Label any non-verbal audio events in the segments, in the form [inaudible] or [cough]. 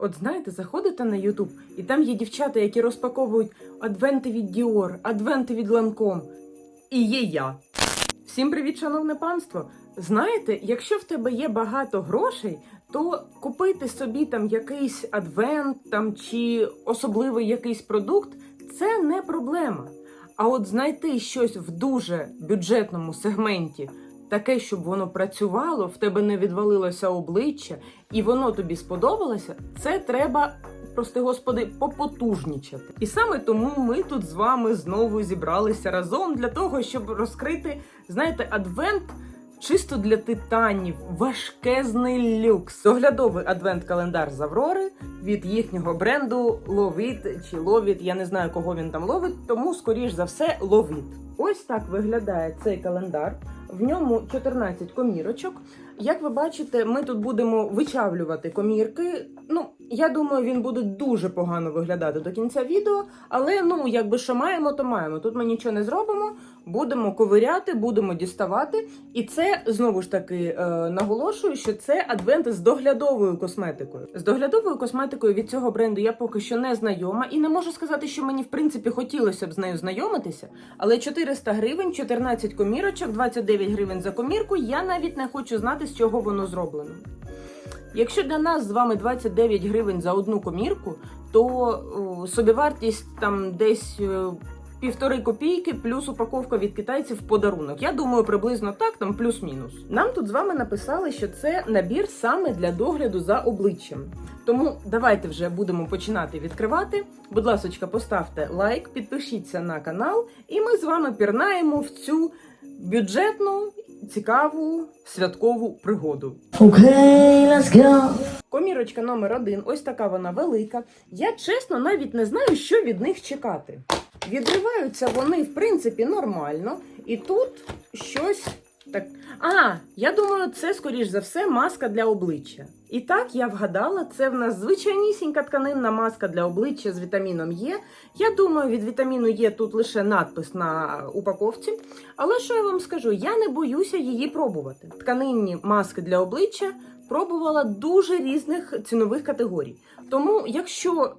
От знаєте, заходите на Ютуб, і там є дівчата, які розпаковують адвенти від Dior, адвенти від Lancome. І є я. Всім привіт, шановне панство! Знаєте, якщо в тебе є багато грошей, то купити собі там якийсь адвент там чи особливий якийсь продукт це не проблема. А от знайти щось в дуже бюджетному сегменті, таке, щоб воно працювало, в тебе не відвалилося обличчя, і воно тобі сподобалося, це треба, прости господи, попотужнічати. І саме тому ми тут з вами знову зібралися разом для того, щоб розкрити, знаєте, адвент. Чисто для титанів, важкезний люкс. Оглядовий адвент-календар з Аврори від їхнього бренду Ловіт чи Ловіт. Я не знаю, кого він там ловить, тому скоріш за все Ловіт. Ось так виглядає цей календар. В ньому 14 комірочок. Як ви бачите, ми тут будемо вичавлювати комірки. Ну, я думаю, він буде дуже погано виглядати до кінця відео, але ну, якби що маємо, то маємо. Тут ми нічого не зробимо. Будемо ковиряти, будемо діставати. І це знову ж таки е, наголошую, що це адвент з доглядовою косметикою. З доглядовою косметикою від цього бренду я поки що не знайома, і не можу сказати, що мені в принципі хотілося б з нею знайомитися. Але 400 гривень, 14 комірочок, 29 гривень за комірку. Я навіть не хочу знати, з чого воно зроблено. Якщо для нас з вами 29 гривень за одну комірку, то собівартість там десь е, півтори копійки плюс упаковка від китайців в подарунок. Я думаю, приблизно так, там плюс-мінус. Нам тут з вами написали, що це набір саме для догляду за обличчям. Тому давайте вже будемо починати відкривати. Будь ласка, поставте лайк, підпишіться на канал, і ми з вами пірнаємо в цю бюджетну, цікаву святкову пригоду. Okay, let's go. Комірочка номер один, ось така вона велика. Я чесно навіть не знаю, що від них чекати. Відриваються вони, в принципі, нормально, і тут щось так. А, я думаю, це, скоріш за все, маска для обличчя. І так, я вгадала, це в нас звичайнісінька тканинна маска для обличчя з вітаміном Е. Я думаю, від вітаміну Е тут лише надпис на упаковці. Але що я вам скажу? Я не боюся її пробувати. Тканинні маски для обличчя пробувала дуже різних цінових категорій. Тому, якщо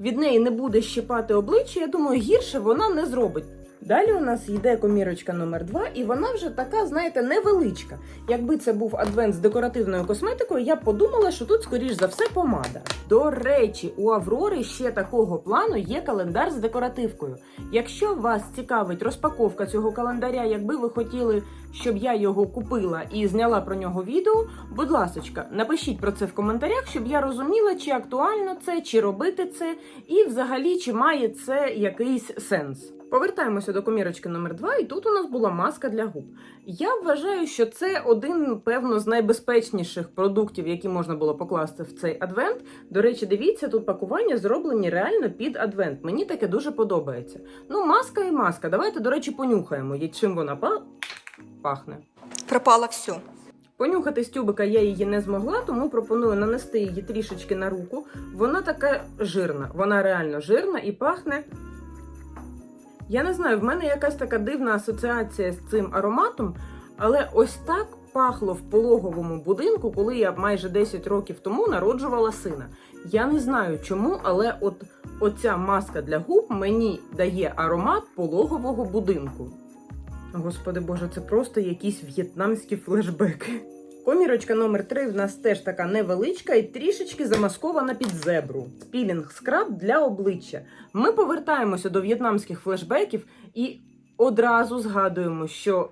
від неї не буде щипати обличчя, я думаю, гірше вона не зробить. Далі у нас йде комірочка номер 2 і вона вже така, знаєте, невеличка. Якби це був адвент з декоративною косметикою, я б подумала, що тут, скоріш за все, помада. До речі, у Аврори ще такого плану є календар з декоративкою. Якщо вас цікавить розпаковка цього календаря, якби ви хотіли, щоб я його купила і зняла про нього відео, будь ласочка, напишіть про це в коментарях, щоб я розуміла, чи актуально це, чи робити це, і взагалі чи має це якийсь сенс. Повертаємося до комірочки номер 2 і тут у нас була маска для губ. Я вважаю, що це один, певно, з найбезпечніших продуктів, які можна було покласти в цей адвент. До речі, дивіться, тут пакування зроблені реально під адвент. Мені таке дуже подобається. Ну, маска і маска. Давайте, до речі, понюхаємо, чим вона пахне. Пропало все. Понюхати з тюбика я її не змогла, тому пропоную нанести її трішечки на руку. Вона така жирна, вона реально жирна і пахне. Я не знаю, в мене якась така дивна асоціація з цим ароматом, але ось так пахло в пологовому будинку, коли я майже 10 років тому народжувала сина. Я не знаю чому, але от оця маска для губ мені дає аромат пологового будинку. Господи Боже, це просто якісь в'єтнамські флешбеки. Комірочка номер 3 в нас теж така невеличка і трішечки замаскована під зебру. Спілінг скраб для обличчя. Ми повертаємося до в'єтнамських флешбеків і одразу згадуємо, що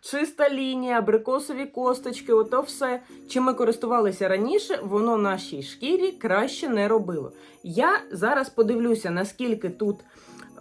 чиста лінія, абрикосові косточки, ото все, чим ми користувалися раніше, воно нашій шкірі краще не робило. Я зараз подивлюся, наскільки тут.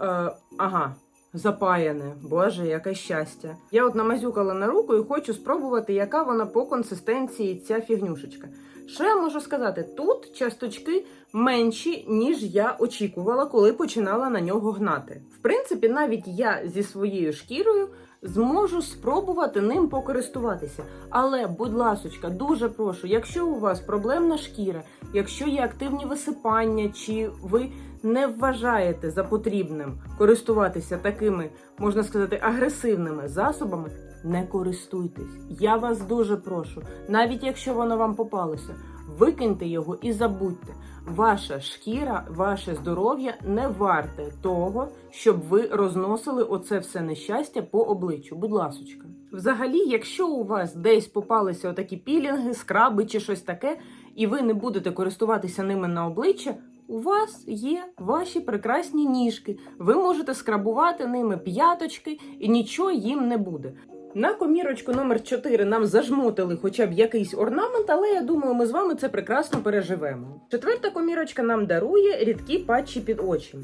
Е, ага, Запаяне, боже, яке щастя. Я от намазюкала на руку і хочу спробувати, яка вона по консистенції ця фігнюшечка. Що я можу сказати? Тут часточки менші, ніж я очікувала, коли починала на нього гнати. В принципі, навіть я зі своєю шкірою зможу спробувати ним покористуватися. Але, будь ласочка, дуже прошу, якщо у вас проблемна шкіра, якщо є активні висипання, чи ви не вважаєте за потрібним користуватися такими, можна сказати, агресивними засобами, не користуйтесь. Я вас дуже прошу, навіть якщо воно вам попалося. викиньте його і забудьте. Ваша шкіра, ваше здоров'я не варте того, щоб ви розносили оце все нещастя по обличчю. Будь ласочка. Взагалі, якщо у вас десь попалися отакі пілінги, скраби чи щось таке, і ви не будете користуватися ними на обличчя, у вас є ваші прекрасні ніжки. Ви можете скрабувати ними п'яточки і нічого їм не буде. На комірочку номер 4 нам зажмотили хоча б якийсь орнамент, але я думаю, ми з вами це прекрасно переживемо. Четверта комірочка нам дарує рідкі патчі під очі.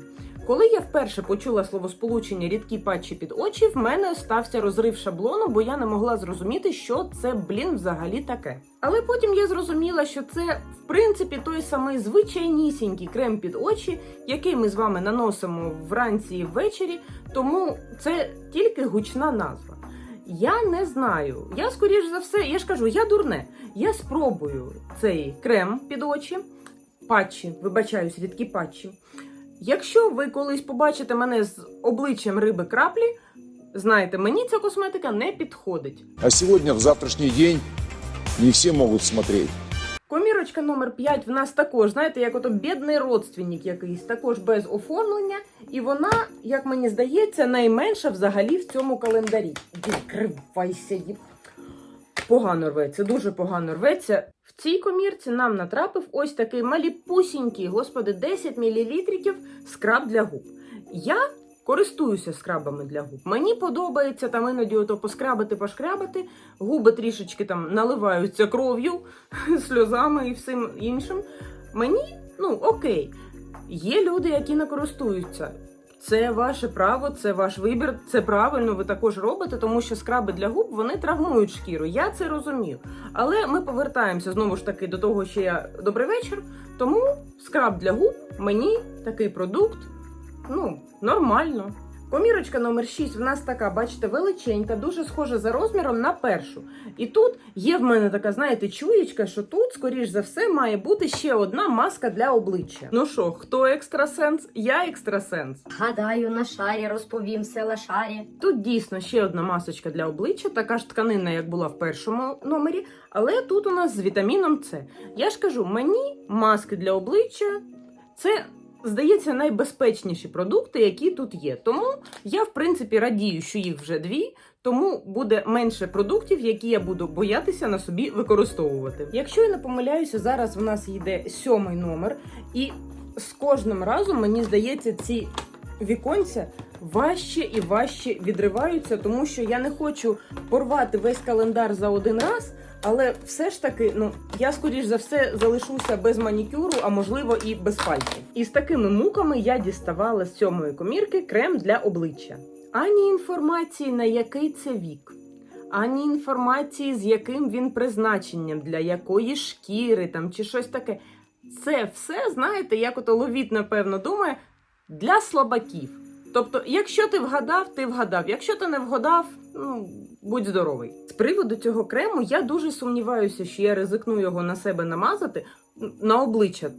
Коли я вперше почула словосполучення рідкі патчі під очі, в мене стався розрив шаблону, бо я не могла зрозуміти, що це, блін, взагалі таке. Але потім я зрозуміла, що це в принципі той самий звичайнісінький крем під очі, який ми з вами наносимо вранці і ввечері, тому це тільки гучна назва. Я не знаю. Я скоріш за все, я ж кажу, я дурне. Я спробую цей крем під очі, патчі, вибачаюсь, рідкі патчі. Якщо ви колись побачите мене з обличчям риби краплі, знайте, мені ця косметика не підходить. А сегодня, в завтрашний день, не все могут смотреть. Комірочка номер 5 в нас також, знаєте, як ото бідний родственник якийсь, також без оформлення. І вона, як мені здається, найменша взагалі в цьому календарі. Відкривайся, їб. Погано рветься, дуже погано рветься. В цій комірці нам натрапив ось такий маліпусінький, господи, 10 мл скраб для губ. Я користуюся скрабами для губ. Мені подобається там іноді ото поскрабати, пошкрабати. Губи трішечки там наливаються кров'ю, [laughs] сльозами і всім іншим. Мені, ну окей. Є люди, які не користуються. Це ваше право, це ваш вибір, це правильно, ви також робите, тому що скраби для губ вони травмують шкіру. Я це розумію. Але ми повертаємося знову ж таки до того, що я добрий вечір. Тому скраб для губ мені такий продукт, ну, нормально. Комірочка номер 6 в нас така, бачите, величенька, дуже схожа за розміром на першу. І тут є в мене така, знаєте, чуєчка, що тут, скоріш за все, має бути ще одна маска для обличчя. Ну що, хто екстрасенс? Я екстрасенс. Гадаю, на шарі розповім все лашарі. Тут дійсно ще одна масочка для обличчя, така ж тканина, як була в першому номері, але тут у нас з вітаміном С. Я ж кажу, мені маски для обличчя це. Здається, найбезпечніші продукти, які тут є. Тому я, в принципі, радію, що їх вже дві, тому буде менше продуктів, які я буду боятися на собі використовувати. Якщо я не помиляюся, зараз в нас йде сьомий номер, і з кожним разом мені здається, ці віконця важче і важче відриваються, тому що я не хочу порвати весь календар за один раз. Але все ж таки, ну я скоріш за все залишуся без манікюру, а можливо і без пальців. І з такими муками я діставала з сьомої комірки крем для обличчя. Ані інформації на який це вік, ані інформації, з яким він призначенням, для якої шкіри там чи щось таке. Це все, знаєте, як ото ловіт, напевно, думає, для слабаків. Тобто, якщо ти вгадав, ти вгадав. Якщо ти не вгадав, ну будь здоровий. З приводу цього крему я дуже сумніваюся, що я ризикну його на себе намазати на обличчя.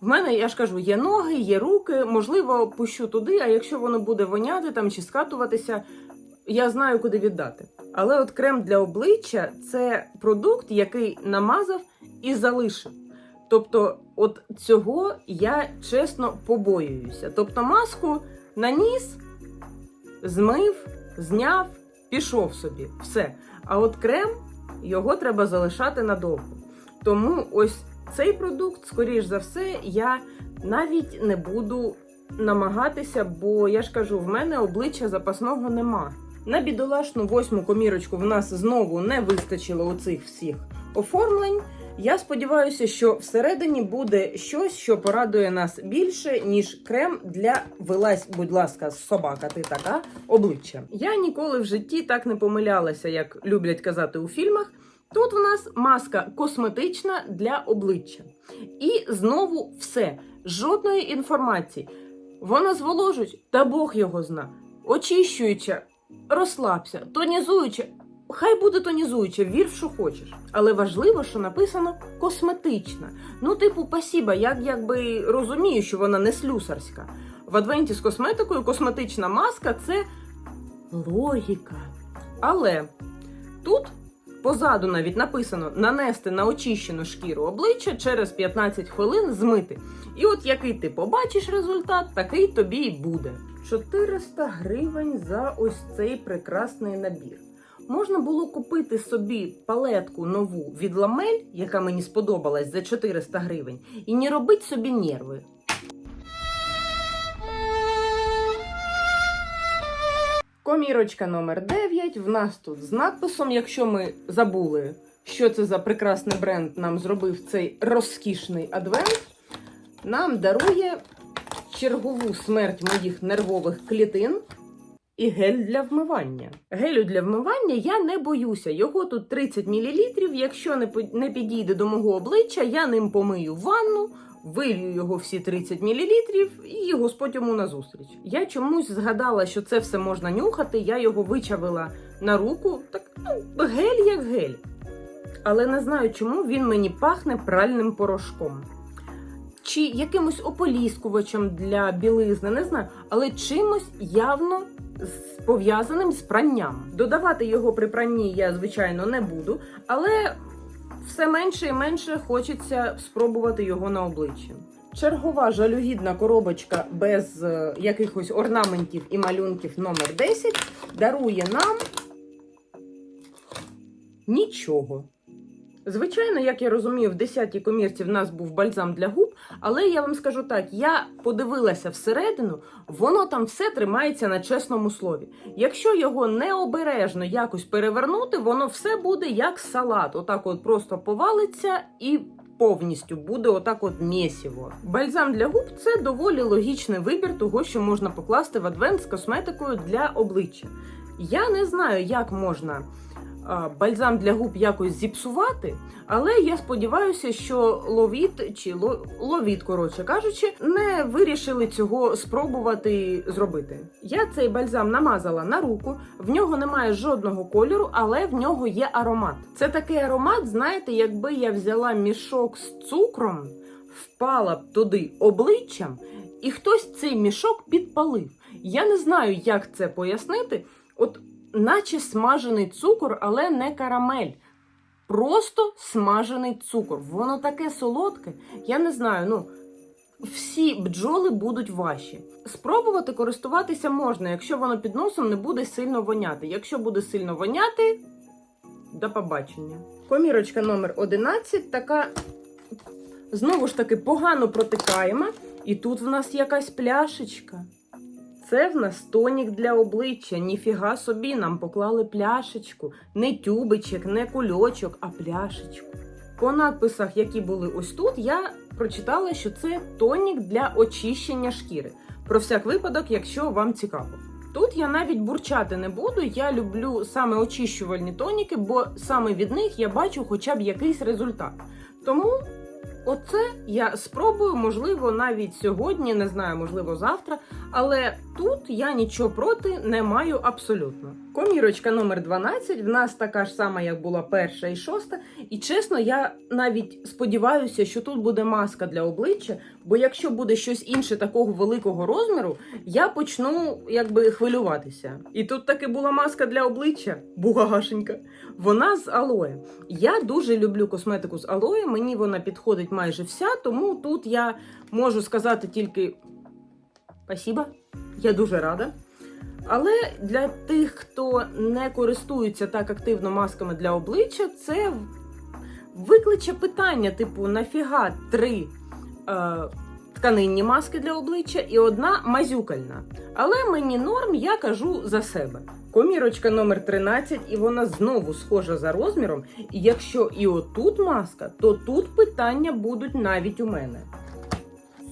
В мене, я ж кажу, є ноги, є руки, можливо, пущу туди, а якщо воно буде воняти там чи скатуватися, я знаю, куди віддати. Але от крем для обличчя це продукт, який намазав і залишив. Тобто, от цього я чесно побоююся. Тобто, маску наніс, змив, зняв, пішов собі. Все. А от крем його треба залишати надовго. Тому ось цей продукт, скоріш за все, я навіть не буду намагатися, бо я ж кажу, в мене обличчя запасного нема. На бідолашну восьму комірочку в нас знову не вистачило оцих всіх оформлень. Я сподіваюся, що всередині буде щось, що порадує нас більше, ніж крем для вилазь, будь ласка, собака, ти така обличчя. Я ніколи в житті так не помилялася, як люблять казати у фільмах. Тут в нас маска косметична для обличчя. І знову все. Жодної інформації. Вона зволожують, та Бог його зна. Очищуюча, розслабся, тонізуюча. Хай буде тонізуюча, вір що хочеш. Але важливо, що написано косметична. Ну, типу, пасіба, як якби розумію, що вона не слюсарська. В адвенті з косметикою косметична маска це логіка. Але тут Позаду навіть написано нанести на очищену шкіру обличчя через 15 хвилин змити. І от який ти побачиш результат, такий тобі і буде. 400 гривень за ось цей прекрасний набір. Можна було купити собі палетку нову від ламель, яка мені сподобалась за 400 гривень, і не робити собі нерви. Комірочка номер 9. В нас тут з надписом, якщо ми забули, що це за прекрасний бренд нам зробив цей розкішний адвент, нам дарує чергову смерть моїх нервових клітин і гель для вмивання. Гелю для вмивання я не боюся. Його тут 30 мл. Якщо не, підійде до мого обличчя, я ним помию ванну, вилью його всі 30 мл і Господь йому назустріч. Я чомусь згадала, що це все можна нюхати. Я його вичавила на руку. Так ну, гель як гель. Але не знаю, чому він мені пахне пральним порошком. Чи якимось ополіскувачем для білизни, не знаю, але чимось явно пов'язаним з пранням. Додавати його при пранні я, звичайно, не буду, але все менше і менше хочеться спробувати його на обличчі. Чергова жалюгідна коробочка без е, якихось орнаментів і малюнків номер 10 дарує нам нічого. Звичайно, як я розумію, в 10-й комірці в нас був бальзам для губ, але я вам скажу так: я подивилася всередину, воно там все тримається на чесному слові. Якщо його необережно якось перевернути, воно все буде як салат. Отак от просто повалиться і повністю буде отак от мєсіво. Бальзам для губ це доволі логічний вибір того, що можна покласти в адвент з косметикою для обличчя. Я не знаю, як можна бальзам для губ якось зіпсувати, але я сподіваюся, що ловіт чи ловіт, коротше кажучи, не вирішили цього спробувати зробити. Я цей бальзам намазала на руку, в нього немає жодного кольору, але в нього є аромат. Це такий аромат, знаєте, якби я взяла мішок з цукром, впала б туди обличчям, і хтось цей мішок підпалив. Я не знаю, як це пояснити. От наче смажений цукор, але не карамель. Просто смажений цукор. Воно таке солодке. Я не знаю, ну. Всі бджоли будуть ваші. Спробувати користуватися можна, якщо воно під носом не буде сильно воняти. Якщо буде сильно воняти, до побачення. Комірочка номер 11 така знову ж таки погано протикаєма. І тут в нас якась пляшечка. Це в нас тонік для обличчя. Ніфіга собі нам поклали пляшечку. Не тюбичок, не кульочок, а пляшечку. По надписах, які були ось тут, я прочитала, що це тонік для очищення шкіри. Про всяк випадок, якщо вам цікаво. Тут я навіть бурчати не буду. Я люблю саме очищувальні тоніки, бо саме від них я бачу хоча б якийсь результат. Тому оце я спробую, можливо, навіть сьогодні, не знаю, можливо, завтра. Але тут я нічого проти не маю абсолютно. Комірочка номер 12 в нас така ж сама, як була перша і шоста. І чесно, я навіть сподіваюся, що тут буде маска для обличчя, бо якщо буде щось інше такого великого розміру, я почну якби хвилюватися. І тут таки була маска для обличчя, бугашенька. Вона з алоє. Я дуже люблю косметику з алоє, мені вона підходить майже вся, тому тут я можу сказати тільки спасіба, я дуже рада. Але для тих, хто не користується так активно масками для обличчя, це викличе питання: типу, нафіга три е, тканинні маски для обличчя і одна мазюкальна. Але мені норм, я кажу за себе. Комірочка номер 13, і вона знову схожа за розміром. І якщо і отут маска, то тут питання будуть навіть у мене.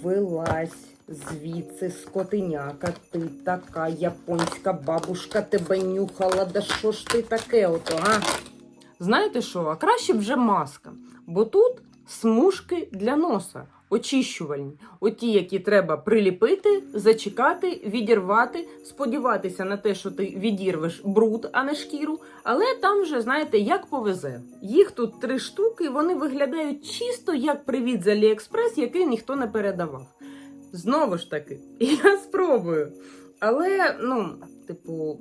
Вилазь звідси, скотиняка, ти така японська бабушка тебе нюхала. Да що ж ти таке ото, а? Знаєте що? А краще вже маска, бо тут смужки для носа. Очищувальні, оті, які треба приліпити, зачекати, відірвати, сподіватися на те, що ти відірвеш бруд, а не шкіру. Але там вже, знаєте, як повезе. Їх тут три штуки, вони виглядають чисто як привіт з Аліекспрес, який ніхто не передавав. Знову ж таки, [laughs] я спробую. Але, ну, типу,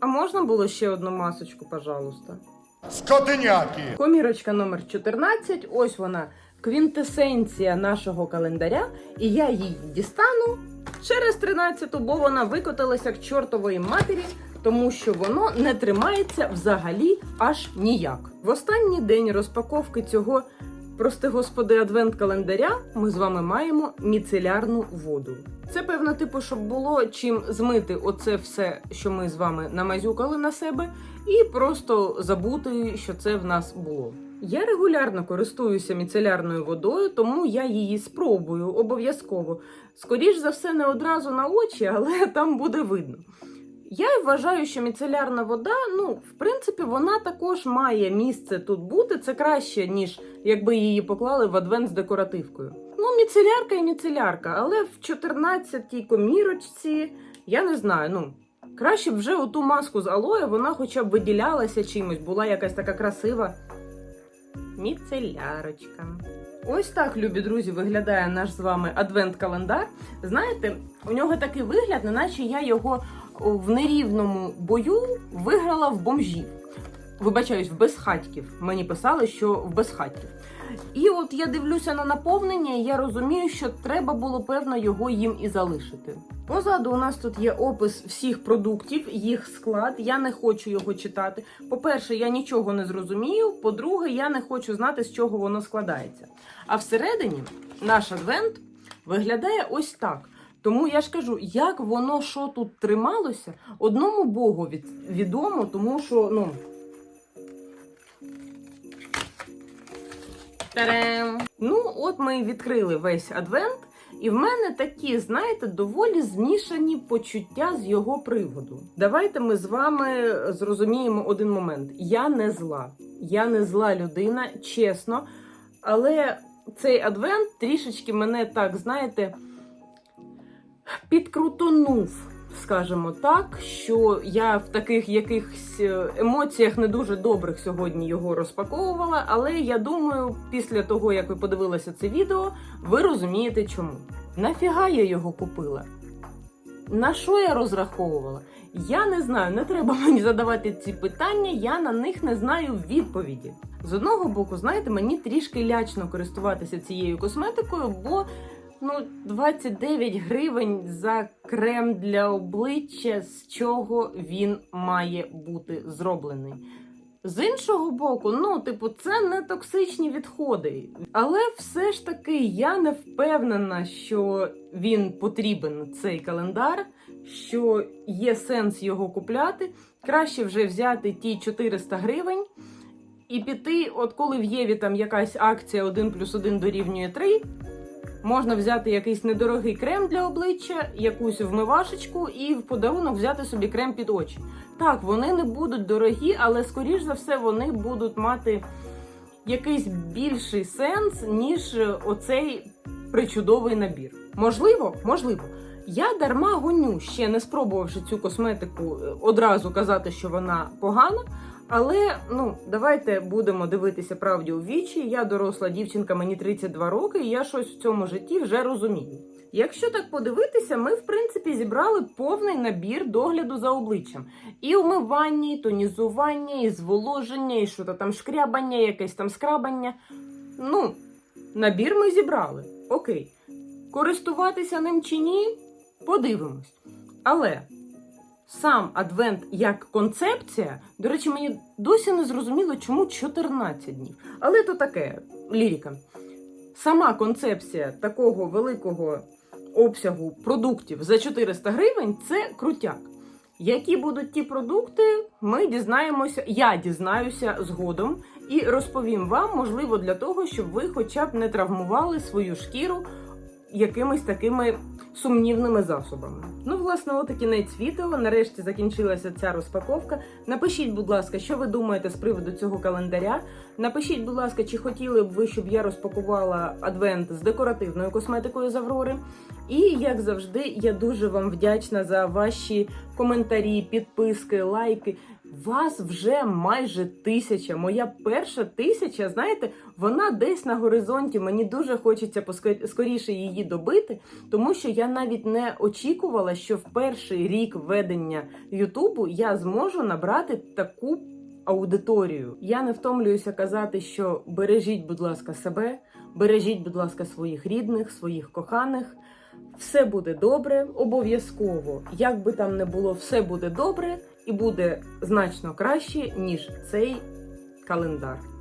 а можна було ще одну масочку, пожалуйста? Скотиняки! Комірочка номер 14, ось вона квінтесенція нашого календаря, і я її дістану через 13-ту, бо вона викотилася к чортової матері, тому що воно не тримається взагалі аж ніяк. В останній день розпаковки цього, прости господи, адвент календаря ми з вами маємо міцелярну воду. Це певно, типу, щоб було чим змити оце все, що ми з вами намазюкали на себе, і просто забути, що це в нас було. Я регулярно користуюся міцелярною водою, тому я її спробую обов'язково. Скоріш за все, не одразу на очі, але [laughs] там буде видно. Я вважаю, що міцелярна вода, ну, в принципі, вона також має місце тут бути. Це краще, ніж якби її поклали в адвент з декоративкою. Ну, міцелярка і міцелярка, але в 14-й комірочці, я не знаю, ну. Краще б вже оту маску з алоє, вона хоча б виділялася чимось, була якась така красива. Міцелярочка. Ось так, любі друзі, виглядає наш з вами адвент-календар. Знаєте, у нього такий вигляд, неначе я його в нерівному бою виграла в бомжів. Вибачаюсь, в безхатьків. Мені писали, що в безхатьків. І от я дивлюся на наповнення, і я розумію, що треба було певно його їм і залишити. Позаду у нас тут є опис всіх продуктів, їх склад. Я не хочу його читати. По-перше, я нічого не зрозумію. По-друге, я не хочу знати, з чого воно складається. А всередині наш адвент виглядає ось так. Тому я ж кажу, як воно що тут трималося, одному Богу від, відомо, тому що ну. Тарам! Ну, от ми відкрили весь адвент, і в мене такі, знаєте, доволі змішані почуття з його приводу. Давайте ми з вами зрозуміємо один момент. Я не зла. Я не зла людина, чесно. Але цей адвент трішечки мене так, знаєте, підкрутонув, скажімо так, що я в таких якихось е, емоціях не дуже добрих сьогодні його розпаковувала. Але я думаю, після того, як ви подивилися це відео, ви розумієте чому. Нафіга я його купила? На що я розраховувала? Я не знаю, не треба [laughs] мені задавати ці питання, я на них не знаю відповіді. З одного боку, знаєте, мені трішки лячно користуватися цією косметикою, бо ну 29 гривень за крем для обличчя, з чого він має бути зроблений. З іншого боку, ну, типу, це не токсичні відходи. Але все ж таки я не впевнена, що він потрібен цей календар, що є сенс його купляти. Краще вже взяти ті 400 гривень і піти, от коли в Єві там якась акція 1 плюс 1 дорівнює 3, можна взяти якийсь недорогий крем для обличчя, якусь вмивашечку і в подарунок взяти собі крем під очі. Так, вони не будуть дорогі, але скоріш за все вони будуть мати якийсь більший сенс, ніж оцей причудовий набір. Можливо, можливо. Я дарма гоню, ще не спробувавши цю косметику, е, одразу казати, що вона погана. Але ну давайте будемо дивитися правді у вічі. Я доросла дівчинка, мені 32 роки, і я щось в цьому житті вже розумію. Якщо так подивитися, ми в принципі зібрали повний набір догляду за обличчям: і умивання, і тонізування, і зволоження, і що то там шкрябання, якесь там скрабання. Ну, набір ми зібрали. Окей. Користуватися ним чи ні, подивимось. Але сам адвент як концепція, до речі, мені досі не зрозуміло, чому 14 днів. Але то таке лірика. Сама концепція такого великого обсягу продуктів за 400 гривень це крутяк. Які будуть ті продукти, ми дізнаємося, я дізнаюся згодом і розповім вам, можливо, для того, щоб ви хоча б не травмували свою шкіру якимись такими сумнівними засобами. Ну, власне, от і кінець відео. Нарешті закінчилася ця розпаковка. Напишіть, будь ласка, що ви думаєте з приводу цього календаря. Напишіть, будь ласка, чи хотіли б ви, щоб я розпакувала адвент з декоративною косметикою з Аврори. І як завжди, я дуже вам вдячна за ваші коментарі, підписки, лайки. Вас вже майже тисяча. Моя перша тисяча, знаєте, вона десь на горизонті. Мені дуже хочеться скоріше її добити, тому що я навіть не очікувала, що в перший рік ведення Ютубу я зможу набрати таку аудиторію. Я не втомлююся казати, що бережіть, будь ласка, себе, бережіть, будь ласка, своїх рідних, своїх коханих. Все буде добре, обов'язково. Як би там не було, все буде добре і буде значно краще, ніж цей календар.